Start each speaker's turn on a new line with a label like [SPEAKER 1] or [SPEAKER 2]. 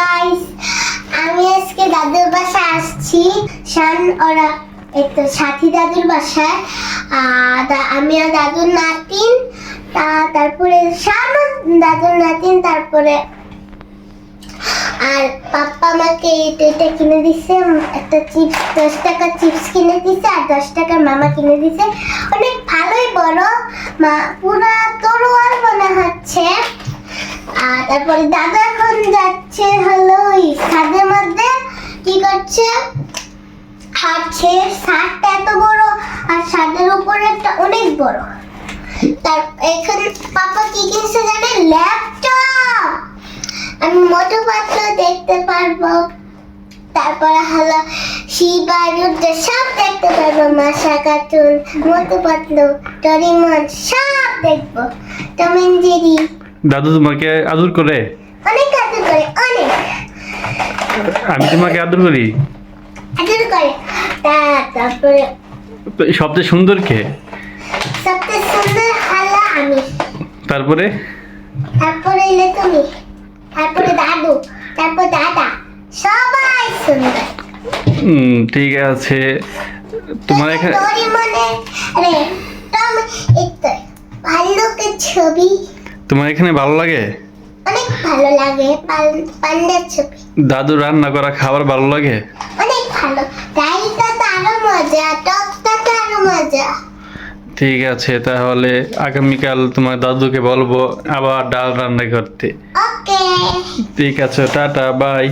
[SPEAKER 1] Guys আমি আজকে দাদুর বাসায় আসছি। শান, ওরা একটু সাথী দাদুর বাসায়। আমি আর দাদুর নাতিন তারপরে শান দাদুর নাতিন, তারপরে আর পাপ্পা আমাকে এটা কিনে দিছে। একটা চিপস, দশ টাকা চিপস কিনে দিছে আর দশ টাকার মামা কিনে দিছে। অনেক ভালোই বড়। মা, পুরা তরোয়াল মনে হচ্ছে। আর তারপরে দাদা করছে হাঁটছে ছাদটা এত বড় আর ছাদের উপরে একটা অনেক বড়। তার এখানে পাপা কি কিনছে জানে ল্যাপটপ! আমি মোটু পাতলু দেখতে পারব। তারপরে হলো শিবা সব দেখতে পারব মাসা কার্টুন মোটু পাতলু ডরিমন, সব দেখব। টম এন্ড জেরি
[SPEAKER 2] দাদু তোমাকে আদর করে
[SPEAKER 1] অনেক আদর করে অনেক
[SPEAKER 2] আমি তোমাকে আদর করি।
[SPEAKER 1] আদর করে। তারপরে
[SPEAKER 2] সবচেয়ে সুন্দর কে?
[SPEAKER 1] সবচেয়ে সুন্দর হলো আমি।
[SPEAKER 2] তারপরে?
[SPEAKER 1] তারপরে এলে তুমি। তারপরে দাদু। তারপর দাদা। সবাই সুন্দর।
[SPEAKER 2] উম, ঠিক আছে। তোমার এখানে
[SPEAKER 1] ডোরিমনের রে টম একটা ভাল্লুকের ছবি।
[SPEAKER 2] তোমার এখানে ভালো লাগে?
[SPEAKER 1] অনেক ভালো লাগে পান্ডার ছবি।
[SPEAKER 2] দাদু রান্না করা খাবার ভালো লাগে?
[SPEAKER 1] অনেক ভালো। ডাইটা তো আরও মজা টকটা তো আরও মজা।
[SPEAKER 2] ঠিক আছে তাহলে আগামীকাল তোমার দাদুকে বলব আবার ডাল রান্না করতে।
[SPEAKER 1] ওকে।
[SPEAKER 2] ঠিক আছে টাটা বাই।